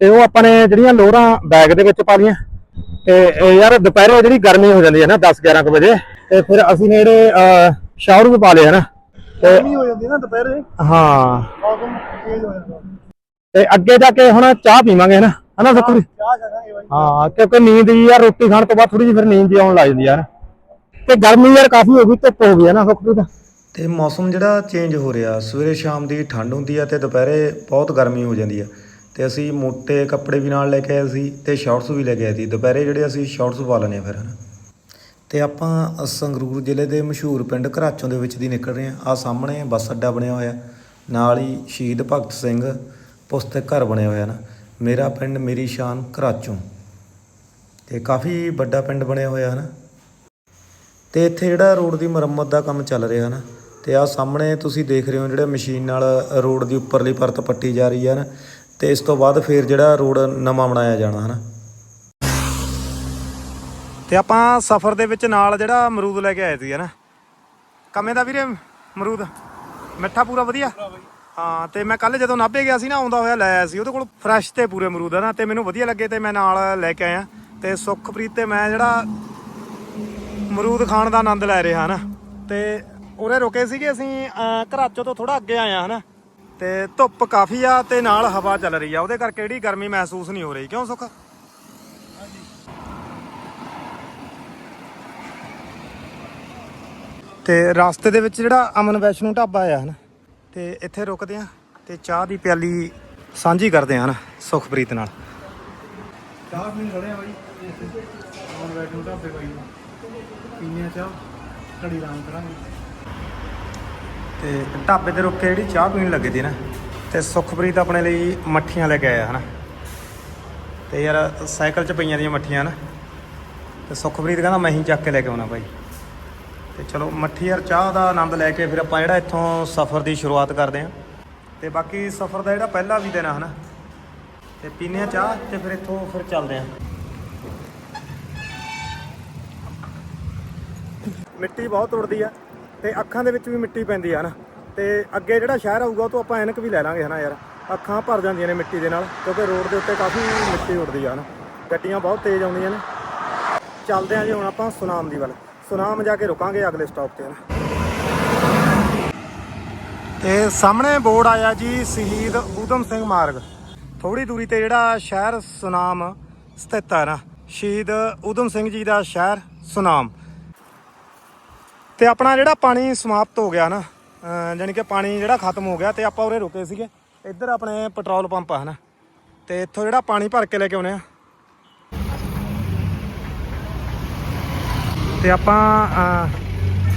ਤੇ ਉਹ ਆਪਾਂ ਨੇ ਜਿਹੜੀਆਂ ਲੋਹਰਾਂ ਬੈਗ ਦੇ ਵਿੱਚ ਪਾ ਲਈਆਂ। ਤੇ ਯਾਰ ਦੁਪਹਿਰੇ ਜਿਹੜੀ ਗਰਮੀ ਹੋ ਜਾਂਦੀ ਹੈ ਨਾ 10 11 ਕੁ ਵਜੇ ਤੇ ਫਿਰ ਅਸੀਂ ਨੇ ਜਿਹੜੇ ਸ਼ਾਵਰ ਵੀ ਪਾ ਲਏ ਹਨਾ। ਤੇ ਗਰਮੀ ਹੋ ਜਾਂਦੀ ਹੈ ਨਾ ਦੁਪਹਿਰੇ? ਹਾਂ। ਮੌਸਮ ਤੇਜ਼ ਹੋ ਜਾਂਦਾ। ਤੇ ਅੱਗੇ ਜਾ ਕੇ ਹੁਣ ਚਾਹ ਪੀਵਾਂਗੇ ਹਨਾ। ਹਨਾ ਸੁਖਰੀ ਚਾਹ ਕਰਾਂਗੇ ਬਾਈ। ਹਾਂ ਕਿਉਂਕਿ ਨੀਂਦ ਜੀ ਯਾਰ ਰੋਟੀ ਖਾਣ ਤੋਂ ਬਾਅਦ ਥੋੜੀ ਜਿਹੀ ਫਿਰ ਨੀਂਦ ਜੀ ਆਉਣ ਲੱਗ ਜਾਂਦੀ ਯਾਰ ਤੇ ਗਰਮੀ ਯਾਰ ਕਾਫੀ ਹੋ ਗਈ, ਧੁੱਪ ਹੋ ਗਈ ਹੈ ਨਾ ਸੁਖਰੀ ਦਾ ਤੇ। ਮੌਸਮ ਜਿਹੜਾ ਚੇਂਜ ਹੋ ਰਿਹਾ, ਸਵੇਰੇ ਸ਼ਾਮ ਦੀ ਠੰਡ ਹੁੰਦੀ ਆ ਤੇ ਦੁਪਹਿਰੇ ਬਹੁਤ ਗਰਮੀ ਹੋ ਜਾਂਦੀ ਆ। ਤੇ ਅਸੀਂ ਮੋਟੇ ਕੱਪੜੇ ਵੀ ਨਾਲ ਲੈ ਕੇ ਆਏ ਸੀ ਤੇ ਸ਼ਾਰਟਸ ਵੀ ਲੈ ਕੇ ਆਏ ਸੀ। ਦੁਪਹਿਰੇ ਜਿਹੜੇ ਅਸੀਂ ਸ਼ਾਰਟਸ ਪਾ ਲੈਂਦੇ ਆ ਫਿਰ ਹਨਾ ਤੇ ਆਪਾਂ ਸੰਗਰੂਰ ਜ਼ਿਲ੍ਹੇ ਦੇ ਮਸ਼ਹੂਰ ਪਿੰਡ ਘਰਾਚੋਂ ਦੇ ਵਿੱਚ ਦੀ ਨਿਕਲ ਰਹੇ ਆ ਆ ਸਾਹਮਣੇ ਬੱਸ ਅੱਡਾ ਬਣਿਆ ਹੋਇਆ, ਨਾਲ ਹੀ ਸ਼ਹੀਦ ਭਗਤ ਸਿੰਘ ਪੁਸਤਕ ਘਰ ਬਣਿਆ ਹੋਇਆ ਨਾ। ਮੇਰਾ ਪਿੰਡ ਮੇਰੀ ਸ਼ਾਨ ਘਰਾਚੋਂ। ਤੇ ਕਾਫੀ ਵੱਡਾ ਪਿੰਡ ਬਣਿਆ ਹੋਇਆ, ਹੈ ਨਾ। ਤੇ ਇੱਥੇ ਜਿਹੜਾ ਰੋਡ ਦੀ ਮੁਰੰਮਤ ਦਾ ਕੰਮ ਚੱਲ ਰਿਹਾ ਨਾ ਤੇ ਆ ਸਾਹਮਣੇ ਤੁਸੀਂ ਦੇਖ ਰਹੇ ਹੋ ਜਿਹੜੇ ਮਸ਼ੀਨ ਨਾਲ ਰੋਡ ਦੀ ਉੱਪਰਲੀ ਪਰਤ ਪੱਟੀ ਜਾ ਰਹੀ ਹੈ ਨਾ ਤੇ ਇਸ ਤੋਂ ਬਾਅਦ ਫਿਰ ਜਿਹੜਾ ਰੋਡ ਨਵਾਂ ਬਣਾਇਆ ਜਾਣਾ ਹਨਾ। ਤੇ ਆਪਾਂ ਸਫ਼ਰ ਦੇ ਵਿੱਚ ਨਾਲ ਜਿਹੜਾ ਅਮਰੂਦ ਲੈ ਕੇ ਆਏ ਸੀ ਹਨਾ। ਕਮੇ ਦਾ ਵੀਰੇ ਅਮਰੂਦ? ਮਿੱਠਾ ਪੂਰਾ ਵਧੀਆ? ਹਾਂ ਤੇ ਮੈਂ ਕੱਲ ਜਦੋਂ ਨਾਭੇ ਗਿਆ ਸੀ ਨਾ ਆਉਂਦਾ ਹੋਇਆ ਲੈ ਆਇਆ ਸੀ ਉਹਦੇ ਕੋਲ ਫਰੈਸ਼ ਤੇ ਪੂਰੇ ਅਮਰੂਦ ਆ ਨਾ ਤੇ ਮੈਨੂੰ ਵਧੀਆ ਲੱਗੇ ਤੇ ਮੈਂ ਨਾਲ ਲੈ ਕੇ ਆਇਆ। ਤੇ ਸੁਖਪ੍ਰੀਤ ਤੇ ਮੈਂ ਜਿਹੜਾ ਮਰੂਦ ਖਾਣ ਦਾ ਆਨੰਦ ਲੈ ਰਿਹਾ ਹਨਾ। ਤੇ ਉਰੇ ਰੁਕੇ ਸੀਗੇ ਅਸੀਂ ਅਹ, ਤੋਂ ਥੋੜਾ ਅੱਗੇ ਆਏ ਆ ਹਨਾ? ਤੇ ਧੁੱਪ ਕਾਫੀ ਆ ਤੇ ਨਾਲ ਹਵਾ ਚੱਲ ਰਹੀ ਆ। ਉਹਦੇ ਕਰਕੇ ਜਿਹੜੀ ਗਰਮੀ ਮਹਿਸੂਸ ਨਹੀਂ ਹੋ ਰਹੀ। ਕਿਉਂ ਸੁਖ? ਤੇ ਰਸਤੇ ਦੇ ਵਿੱਚ ਜਿਹੜਾ ਅਮਨ ਵੈਸ਼ਨੂ ਢਾਬਾ ਆ ਹਨਾ? ਤੇ ਇੱਥੇ ਰੁਕਦੇ ਆ ਤੇ ਚਾਹ ਦੀ ਪਿਆਲੀ ਸਾਂਝੀ ਕਰਦੇ ਆ ਹਨਾ? ਸੁਖਪ੍ਰੀਤ ਨਾਲ। ਚਾਹ ਪੀਣ ਖੜੇ ਆ ਬਾਈ। ਹੁਣ ਬੈਠ ਢਾਬੇ ਬਾਈ ਪੀਨੇ ਚਾਹ, ਘੜੀ ਆਰਾਮ ਕਰਾਂਗੇ। ਤੇ ਢਾਬੇ ਤੇ ਰੁਕ ਕੇ ਜਿਹੜੀ ਚਾਹ ਪੀਣ ਲੱਗੇ ਸੀ ਨਾ, ਤੇ ਸੁਖਪ੍ਰੀਤ ਆਪਣੇ ਲਈ ਮੱਠੀਆਂ ਲੈ ਕੇ ਆਇਆ ਹਨਾ। ਤੇ ਯਾਰ ਸਾਈਕਲ 'ਚ ਪਈਆਂ ਦੀਆਂ ਮੱਠੀਆਂ ਨਾ ਤੇ ਸੁਖਪ੍ਰੀਤ ਕਹਿੰਦਾ, ਮੈਂ ਹੀ ਚੱਕ ਕੇ ਲੈ ਕੇ ਆਉਣਾ ਭਾਈ ਤੇ ਚਲੋ ਮੱਠੀ ਯਾਰ, ਚਾਹ ਦਾ ਆਨੰਦ ਲੈ ਕੇ ਫਿਰ ਆਪਾਂ ਜਿਹੜਾ ਇੱਥੋਂ ਸਫ਼ਰ ਦੀ ਸ਼ੁਰੂਆਤ ਕਰਦੇ ਆਂ ਤੇ ਬਾਕੀ ਸਫ਼ਰ ਦਾ ਜਿਹੜਾ ਪਹਿਲਾ ਵੀ ਦਿਨ ਆ ਹਨਾ। ਤੇ ਪੀਨੇ ਆ ਚਾਹ ਤੇ ਫਿਰ ਇੱਥੋਂ ਫਿਰ ਚੱਲਦੇ ਆਂ ਮਿੱਟੀ ਬਹੁਤ ਉੜਦੀ ਆ ਤੇ ਅੱਖਾਂ ਦੇ ਵਿੱਚ ਵੀ ਮਿੱਟੀ ਪੈਂਦੀ ਆ ਨਾ। ਤੇ ਅੱਗੇ ਜਿਹੜਾ ਸ਼ਹਿਰ ਆਊਗਾ ਉਹ ਤੋਂ ਆਪਾਂ ਐਨਕ ਵੀ ਲੈ ਲਾਂਗੇ ਹਨਾ ਯਾਰ। ਅੱਖਾਂ ਭਰ ਜਾਂਦੀਆਂ ਨੇ ਮਿੱਟੀ ਦੇ ਨਾਲ, ਕਿਉਂਕਿ ਰੋਡ ਦੇ ਉੱਤੇ ਕਾਫੀ ਮਿੱਟੀ ਉੱਡਦੀ ਆ ਨਾ ਗੱਡੀਆਂ ਬਹੁਤ ਤੇਜ਼ ਆਉਂਦੀਆਂ ਨੇ। ਚੱਲਦੇ ਆਂ ਜੀ ਹੁਣ ਆਪਾਂ ਸੁਨਾਮ ਦੀ ਵੱਲ। ਸੁਨਾਮ ਜਾ ਕੇ ਰੁਕਾਂਗੇ ਅਗਲੇ ਸਟਾਪ ਤੇ ਹਨਾ। ਤੇ ਸਾਹਮਣੇ ਬੋਰਡ ਆਇਆ ਜੀ, ਸ਼ਹੀਦ ਊਧਮ ਸਿੰਘ ਮਾਰਗ। ਥੋੜੀ ਦੂਰੀ ਤੇ ਜਿਹੜਾ ਸ਼ਹਿਰ ਸੁਨਾਮ ਸਥਿਤ ਹੈ ਨਾ। ਸ਼ਹੀਦ ਊਧਮ ਸਿੰਘ ਜੀ ਦਾ ਸ਼ਹਿਰ ਸੁਨਾਮ। ਤੇ ਆਪਣਾ ਜਿਹੜਾ ਪਾਣੀ ਸਮਾਪਤ ਹੋ ਗਿਆ ਨਾ, ਅਹ ਜਾਣੀ ਕਿ ਪਾਣੀ ਜਿਹੜਾ ਖਤਮ ਹੋ ਗਿਆ ਤੇ ਆਪਾਂ ਉਰੇ ਰੁਕੇ ਸੀਗੇ। ਇੱਧਰ ਆਪਣੇ ਪੈਟਰੋਲ ਪੰਪ ਆ, ਹਨਾ। ਤੇ ਇੱਥੋਂ ਜਿਹੜਾ ਪਾਣੀ ਭਰ ਕੇ ਲੈ ਕੇ ਆਉਨੇ ਆ। ਤੇ ਆਪਾਂ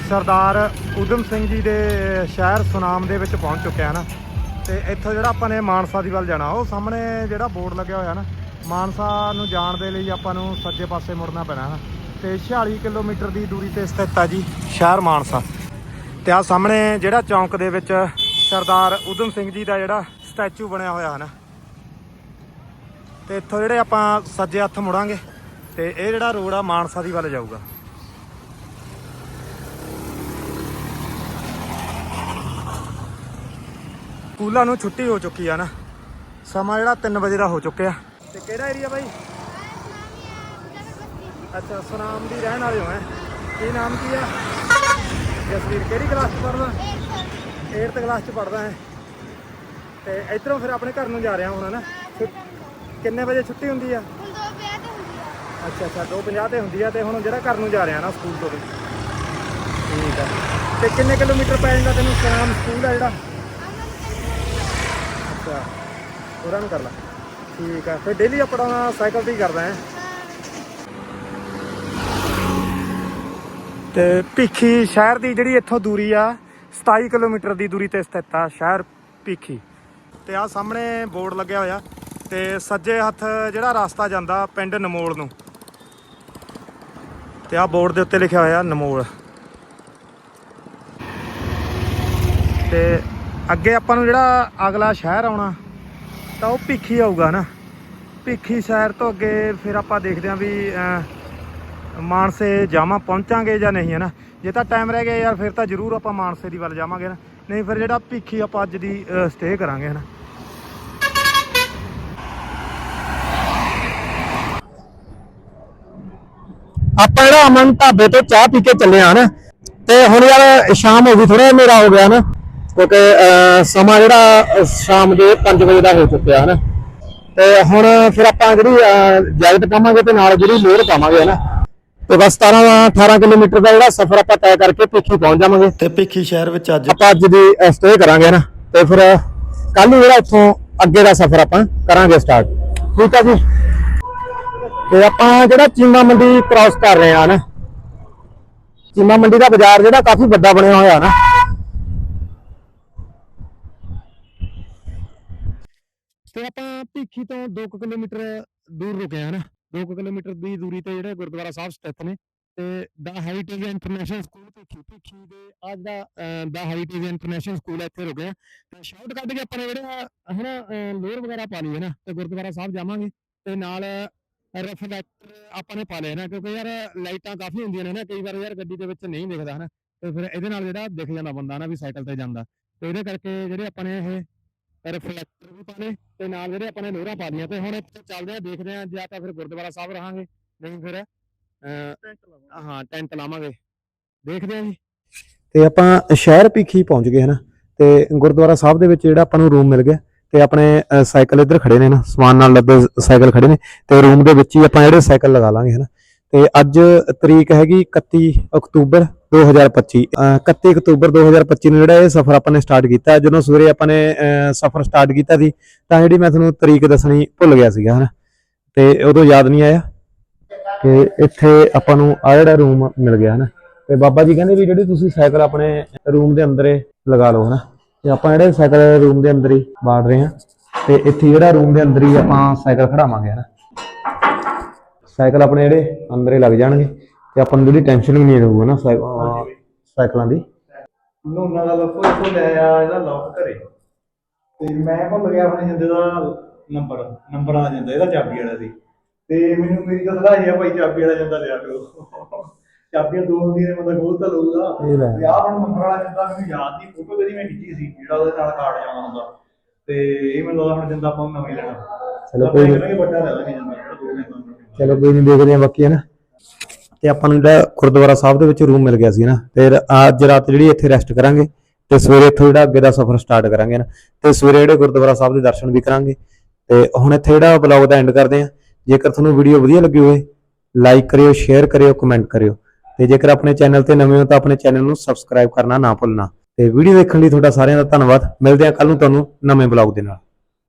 ਸਰਦਾਰ ਉਦਮ ਸਿੰਘ ਜੀ ਦੇ ਸ਼ਹਿਰ ਸੁਨਾਮ ਦੇ ਵਿੱਚ ਪਹੁੰਚ ਚੁੱਕੇ ਆ ਨਾ ਤੇ ਇੱਥੋਂ ਜਿਹੜਾ ਆਪਾਂ ਨੇ ਮਾਨਸਾ ਦੀ ਵੱਲ ਜਾਣਾ, ਉਹ ਸਾਹਮਣੇ ਜਿਹੜਾ ਬੋਰਡ ਲੱਗਿਆ ਹੋਇਆ ਨਾ, ਮਾਨਸਾ ਨੂੰ ਜਾਣ ਦੇ ਲਈ ਆਪਾਂ ਨੂੰ ਸੱਜੇ ਪਾਸੇ ਮੁੜਨਾ ਪੈਣਾ ਹੈ ਤੇ 46 ਕਿਲੋਮੀਟਰ ਦੀ ਦੂਰੀ ਤੇ ਸਥਿਤ ਆ ਜੀ ਸ਼ਹਿਰ ਮਾਨਸਾ। ਤੇ ਆ ਸਾਹਮਣੇ ਜਿਹੜਾ ਚੌਂਕ ਦੇ ਵਿੱਚ ਸਰਦਾਰ ਉਦਮ ਸਿੰਘ ਜੀ ਦਾ ਜਿਹੜਾ ਸਟੈਚੂ ਬਣਿਆ ਹੋਇਆ ਹਨ ਤੇ ਇੱਥੋਂ ਜਿਹੜੇ ਆਪਾਂ ਸੱਜੇ ਹੱਥ ਮੁੜਾਂਗੇ ਤੇ ਇਹ ਜਿਹੜਾ ਰੋਡ ਆ ਮਾਨਸਾ ਦੀ ਵੱਲ ਜਾਊਗਾ। ਸਕੂਲਾਂ ਨੂੰ ਛੁੱਟੀ ਹੋ ਚੁੱਕੀ ਆ ਨਾ। ਸਮਾਂ ਜਿਹੜਾ 3 ਵਜੇ ਦਾ ਹੋ ਚੁੱਕਿਆ। ਤੇ ਕਿਹੜਾ ਏਰੀਆ ਬਾਈ? ਅੱਛਾ ਸੁਨਾਮ ਦੀ ਰਹਿਣ ਵਾਲੇ ਹੋ ਹੈ? ਕੀ ਨਾਮ ਕੀ ਆ? ਜਸਵੀਰ ਕਿਹੜੀ ਕਲਾਸ ਚ ਪੜਦਾ 8th ਕਲਾਸ ਚ ਪੜਦਾ ਹੈ? ਤੇ ਇਧਰੋਂ ਫਿਰ ਆਪਣੇ ਘਰ ਨੂੰ ਜਾ ਰਿਹਾ ਹੁਣ ਨਾ ਕਿੰਨੇ ਵਜੇ ਛੁੱਟੀ ਹੁੰਦੀ ਆ? ਅੱਛਾ ਅੱਛਾ 2:50 ਤੇ ਹੁੰਦੀ ਆ ਤੇ ਹੁਣ ਜਿਹੜਾ ਘਰ ਨੂੰ ਜਾ ਰਿਹਾ ਨਾ ਸਕੂਲ ਤੋਂ ਠੀਕ ਆ। ਤੇ ਕਿੰਨੇ ਕਿਲੋਮੀਟਰ ਪੈ ਜਾਂਦਾ ਤੈਨੂੰ ਸੁਨਾਮ ਸਕੂਲ ਆ ਜਿਹੜਾ? ਅੱਛਾ ਉਹਨਾਂ ਨੂੰ ਕਰ ਲਾ। ਠੀਕ ਆ ਫਿਰ ਡੇਲੀ ਆਪਣਾ ਸਾਈਕਲ ਤੇ ਹੀ ਕਰਦਾ ਹੈ? ਤੇ ਭੀਖੀ ਸ਼ਹਿਰ ਦੀ ਜਿਹੜੀ ਇੱਥੋਂ ਦੂਰੀ ਆ 27 ਕਿਲੋਮੀਟਰ ਦੀ ਦੂਰੀ ਤੇ ਸਥਿਤ ਆ, ਸ਼ਹਿਰ ਭੀਖੀ। ਤੇ ਆ ਸਾਹਮਣੇ ਬੋਰਡ ਲੱਗਿਆ ਹੋਇਆ, ਤੇ ਸੱਜੇ ਹੱਥ ਜਿਹੜਾ ਰਸਤਾ ਜਾਂਦਾ ਪਿੰਡ ਨਮੋਲ ਨੂੰ, ਤੇ ਆ ਬੋਰਡ ਦੇ ਉੱਤੇ ਲਿਖਿਆ ਹੋਇਆ ਨਮੋਲ। ਤੇ ਅੱਗੇ ਆਪਾਂ ਨੂੰ ਜਿਹੜਾ ਅਗਲਾ ਸ਼ਹਿਰ ਆਉਣਾ, ਤਾਂ ਉਹ ਭਿੱਖੀ ਆਊਗਾ ਨਾ। ਭਿੱਖੀ ਸ਼ਹਿਰ ਤੋਂ ਅੱਗੇ ਫਿਰ ਆਪਾਂ ਦੇਖਦੇ ਆਂ ਵੀ ਮਾਨਸੇ ਜਾਵਾਂ, ਪਹੁੰਚਾਂਗੇ ਜਾਂ ਨਹੀਂ ਹੈ ਨਾ ਜੇ ਤਾਂ ਟਾਈਮ ਰਹਿ ਗਿਆ ਯਾਰ, ਫਿਰ ਤਾਂ ਜ਼ਰੂਰ ਆਪਾਂ ਮਾਨਸੇ ਦੀ ਵੱਲ ਜਾਵਾਂਗੇ ਨਾ ਨਹੀਂ, ਫਿਰ ਜਿਹੜਾ ਭਿੱਖੀ ਆਪਾਂ ਅੱਜ ਦੀ ਸਟੇ ਕਰਾਂਗੇ, ਹਨਾ? ਆਪਾਂ ਜਿਹੜਾ ਅਮਨ ਢਾਬੇ ਤੋਂ ਚਾਹ ਪੀ ਕੇ ਚੱਲੇ ਆ ਨਾ ਤੇ ਹੁਣ ਯਾਰ, ਸ਼ਾਮ ਹੋ ਗਈ ਥੋੜਾ ਮੇਰਾ ਹੋ ਗਿਆ ਨਾ ਕਿਉਂਕਿ ਸਮਾਂ ਜਿਹੜਾ ਸ਼ਾਮ ਦੇ 5 ਵਜੇ ਦਾ ਹੋ ਚੁੱਕਿਆ ਹੈ ਨਾ ਤੇ ਹੁਣ ਫਿਰ ਆਪਾਂ ਜਿਹੜੀ ਜੈਕਟ ਪਾਵਾਂਗੇ ਤੇ ਨਾਲ ਜਿਹੜੀ ਲੋਅਰ ਪਾਵਾਂਗੇ ਹੈ ਨਾ ਤੇ ਬਸ 17 18 ਕਿਲੋਮੀਟਰ ਦਾ ਜਿਹੜਾ ਸਫ਼ਰ ਆਪਾਂ ਤੈਅ ਕਰਕੇ ਭਿੱਖੀ ਪਹੁੰਚ ਜਾਵਾਂਗੇ। ਤੇ ਭਿੱਖੀ ਸ਼ਹਿਰ ਵਿੱਚ ਅੱਜ ਆਪਾਂ ਅੱਜ ਦੀ ਸਟੇ ਕਰਾਂਗੇ ਨਾ ਤੇ ਫਿਰ ਕੱਲ ਨੂੰ ਜਿਹੜਾ ਉੱਥੋਂ ਅੱਗੇ ਦਾ ਸਫ਼ਰ ਆਪਾਂ ਕਰਾਂਗੇ ਸਟਾਰਟ ਠੀਕ ਆ ਜੀ? ਤੇ ਆਪਾਂ ਜਿਹੜਾ ਚੀਮਾ ਮੰਡੀ ਕ੍ਰਾਸ ਕਰ ਰਹੇ ਆ ਨਾ ਚੀਮਾ ਮੰਡੀ ਦਾ ਬਾਜ਼ਾਰ ਜਿਹੜਾ ਕਾਫੀ ਵੱਡਾ ਬਣਿਆ ਹੋਇਆ ਨਾ। ਤੇ ਆਪਾਂ ਭਿੱਖੀ ਤੋਂ 2 ਕਿਲੋਮੀਟਰ ਦੂਰ ਰੁਕੇ ਆ ਨਾ। 2 ਕਿਲੋਮੀਟਰ ਦੀ ਦੂਰੀ ਤੇ ਜਿਹੜੇ ਗੁਰਦੁਆਰਾ ਸਾਹਿਬ ਸਥਿਤ ਨੇ ਤੇ ਦਾ heritage international school Bhikhi Bhikhi ਦੇ ਅੱਜ ਦਾ ਦਾ ਹੈਰੀਟੇਜ ਇੰਟਰਨੈਸ਼ਨਲ ਸਕੂਲ ਇੱਥੇ ਰੁਕੇ ਤੇ ਸ਼ਾਰਟ ਕੱਢ ਕੇ ਆਪਾਂ ਜਿਹੜਾ ਹਨਾ ਲੋਅਰ ਵਗੈਰਾ ਪਾ ਲਈ ਹੈ ਨਾ, ਤੇ ਗੁਰਦੁਆਰਾ ਸਾਹਿਬ ਜਾਵਾਂਗੇ ਤੇ ਨਾਲ ਰਿਫਲੈਕਟਰ ਆਪਾਂ ਨੇ ਪਾ ਲਿਆ ਨਾ, ਕਿਉਂਕਿ ਯਾਰ ਲਾਈਟਾਂ ਕਾਫੀ ਹੁੰਦੀਆਂ ਨੇ ਨਾ, ਕਈ ਵਾਰ ਯਾਰ ਗੱਡੀ ਦੇ ਵਿੱਚ ਨਹੀਂ ਦਿਖਦਾ, ਹਨਾ। ਤੇ ਫਿਰ ਇਹਦੇ ਨਾਲ ਜਿਹੜਾ ਦਿਖ ਜਾਂਦਾ ਬੰਦਾ ਨਾ ਵੀ ਸਾਈਕਲ ਤੇ ਜਾਂਦਾ। ਤੇ ਇਹਦੇ ਕਰਕੇ ਜਿਹੜੇ ਆਪਾਂ ਨੇ ਇਹ ਰਿਫਲੈਕਟਰ ਵੀ ਪਾ ਲਏ ਤੇ ਨਾਲ ਜਿਹੜੇ ਆਪਾਂ ਨੇ ਲੋਹਰਾਂ ਪਾ ਲਈਆਂ ਤੇ ਹੁਣ ਚੱਲਦੇ ਆ, ਦੇਖਦੇ ਆ, ਜਾਂ ਤਾਂ ਫਿਰ ਗੁਰਦੁਆਰਾ ਸਾਹਿਬ ਰਹਾਂਗੇ, ਨਹੀਂ ਫਿਰ ਹਾਂ, ਟੈਂਟ ਲਾਵਾਂਗੇ। ਦੇਖਦੇ ਆ ਜੀ। ਤੇ ਆਪਾਂ ਸ਼ਹਿਰ ਭਿੱਖੀ ਪਹੁੰਚ ਗਏ, ਹਨਾ? ਤੇ ਗੁਰਦੁਆਰਾ ਸਾਹਿਬ ਦੇ ਵਿੱਚ ਜਿਹੜਾ ਆਪਾਂ ਨੂੰ ਰੂਮ ਮਿਲ ਗਿਆ ਤੇ ਆਪਣੇ ਸਾਈਕਲ ਇੱਧਰ ਖੜੇ ਨੇ ਨਾ ਸਮਾਨ ਨਾਲ ਲੱਦੇ ਸਾਈਕਲ ਖੜੇ ਨੇ ਤੇ ਰੂਮ ਦੇ ਵਿੱਚ ਹੀ ਆਪਾਂ ਜਿਹੜੇ ਸਾਈਕਲ ਲਗਾ ਲਾਂਗੇ, ਹਨਾ? ਤੇ ਅੱਜ ਤਰੀਕ ਹੈਗੀ 31 ਅਕਤੂਬਰ 2025 ਅਹ 31 ਅਕਤੂਬਰ 2025 ਨੂੰ ਜਿਹੜਾ ਇਹ ਸਫ਼ਰ ਆਪਾਂ ਨੇ ਸਟਾਰਟ ਕੀਤਾ, ਜਦੋਂ ਸਵੇਰੇ ਆਪਾਂ ਨੇ ਸਫ਼ਰ ਸਟਾਰਟ ਕੀਤਾ ਸੀ, ਤਾਂ ਜਿਹੜੀ ਮੈਂ ਤੁਹਾਨੂੰ ਤਰੀਕ ਦੱਸਣੀ ਭੁੱਲ ਗਿਆ ਸੀਗਾ, ਹਨਾ? ਤੇ ਉਦੋਂ ਯਾਦ ਨਹੀਂ ਆਇਆ ਤੇ ਇੱਥੇ ਆਪਾਂ ਨੂੰ ਆ ਜਿਹੜਾ ਰੂਮ ਮਿਲ ਗਿਆ, ਹਨਾ? ਤੇ ਬਾਬਾ ਜੀ ਕਹਿੰਦੇ ਵੀ ਜਿਹੜੀ ਤੁਸੀਂ ਸਾਈਕਲ ਆਪਣੇ ਰੂਮ ਦੇ ਅੰਦਰ ਲਗਾ ਲਓ, ਹਨਾ? ਤੇ ਆਪਾਂ ਜਿਹੜੇ ਸਾਈਕਲ ਰੂਮ ਦੇ ਅੰਦਰ ਹੀ ਬਾੜ ਰਹੇ ਹਾਂ, ਤੇ ਇੱਥੇ ਜਿਹੜਾ ਰੂਮ ਦੇ ਅੰਦਰ ਹੀ ਆਪਾਂ ਸਾਈਕਲ ਖੜਾਵਾਂਗੇ, ਹਨਾ? ਸਾਈਕਲ ਆਪਣੇ ਜਿਹੜੇ ਅੰਦਰ ਹੀ ਲੱਗ ਜਾਣਗੇ, ਤੇ ਆਪਾਂ ਨੂੰ ਜਿਹੜੀ ਟੈਨਸ਼ਨ ਵੀ ਨਹੀਂ ਰਹੂਗਾ ਨਾ ਸਾਈਕਲਾਂ ਦੀ। ਨੋਨਾ ਦਾ ਲੱਫੋ ਇੱਥੋਂ ਲੈ ਆ ਇਹਦਾ ਲੌਕ ਘਰੇ। ਤੇ ਮੈਂ ਭੁੱਲ ਗਿਆ ਆਪਣੇ ਜਿੰਦੇ ਦਾ ਨੰਬਰ ਨੰਬਰ ਆ ਜਾਂਦਾ ਇਹਦਾ ਚਾਬੀ ਵਾਲਾ ਸੀ। ਤੇ ਮੈਨੂੰ ਮੇਰੀ ਤਾਂ ਸਲਾਹ ਇਹ ਆ ਭਾਈ ਚਾਬੀ ਵਾਲਾ ਜਾਂਦਾ ਲਿਆ ਕਰੋ ਚਾਬੀਆਂ ਦੋ ਹੁੰਦੀਆਂ ਨੇ ਬੰਦਾ ਖੋਲ ਤਾਂ ਲਊਗਾ। ਇਹ ਲੈ। ਤੇ ਆਹ ਹੁਣ ਨੰਬਰ ਵਾਲਾ ਜਿੰਦਾ ਮੈਨੂੰ ਯਾਦ ਨਹੀਂ ਫੋਟੋ ਜਿਹੜੀ ਮੈਂ ਖਿੱਚੀ ਸੀ ਜਿਹੜਾ ਉਹਦੇ ਨਾਲ ਕਾਰਡ ਜਾਣਾ ਹੁੰਦਾ। ਤੇ ਇਹ ਮੈਨੂੰ ਲੱਗਦਾ ਹੁਣ ਜਿੰਦਾ ਆਪਾਂ ਨਵਾਂ ਹੀ ਲੈਣਾ। ਚਲੋ ਕੋਈ ਕਰਾਂਗੇ ਵੱਡਾ ਲੈ ਲਾਂਗੇ ਜਿੰਦਾ। ਚਲੋ ਕੋਈ ਨਹੀਂ ਦੇਖਦੇ ਆ ਬਾਕੀ ਹੈ ਨਾ। ਤੇ ਆਪਾਂ ਨੂੰ ਜਿਹੜਾ ਗੁਰਦੁਆਰਾ ਸਾਹਿਬ ਦੇ ਵਿੱਚ ਰੂਮ ਮਿਲ ਗਿਆ ਸੀ ਨਾ, ਤੇ ਅੱਜ ਰਾਤ ਜਿਹੜੀ ਇੱਥੇ ਰੈਸਟ ਕਰਾਂਗੇ, ਤੇ ਸਵੇਰੇ ਇੱਥੋਂ ਜਿਹੜਾ ਅੱਗੇ ਦਾ ਸਫ਼ਰ ਸਟਾਰਟ ਕਰਾਂਗੇ ਨਾ, ਤੇ ਸਵੇਰੇ ਜਿਹੜੇ ਗੁਰਦੁਆਰਾ ਸਾਹਿਬ ਦੇ ਦਰਸ਼ਨ ਵੀ ਕਰਾਂਗੇ। ਤੇ ਹੁਣ ਇੱਥੇ ਜਿਹੜਾ ਬਲੌਗ ਦਾ ਐਂਡ ਕਰਦੇ ਆ ਜੇਕਰ ਤੁਹਾਨੂੰ ਵੀਡੀਓ ਵਧੀਆ ਲੱਗੀ ਹੋਵੇ ਲਾਈਕ ਕਰਿਓ ਸ਼ੇਅਰ ਕਰਿਓ ਕਮੈਂਟ ਕਰਿਓ। ਤੇ ਜੇਕਰ ਆਪਣੇ ਚੈਨਲ ਤੇ ਨਵੇਂ ਹੋ ਤਾਂ ਆਪਣੇ ਚੈਨਲ ਨੂੰ ਸਬਸਕ੍ਰਾਈਬ ਕਰਨਾ ਨਾ ਭੁੱਲਣਾ। ਤੇ ਵੀਡੀਓ ਦੇਖਣ ਲਈ ਤੁਹਾਡਾ ਸਾਰਿਆਂ ਦਾ ਧੰਨਵਾਦ। ਮਿਲਦੇ ਆ ਕੱਲ ਨੂੰ ਤੁਹਾਨੂੰ ਨਵੇਂ ਬਲੌਗ ਦੇ ਨਾਲ।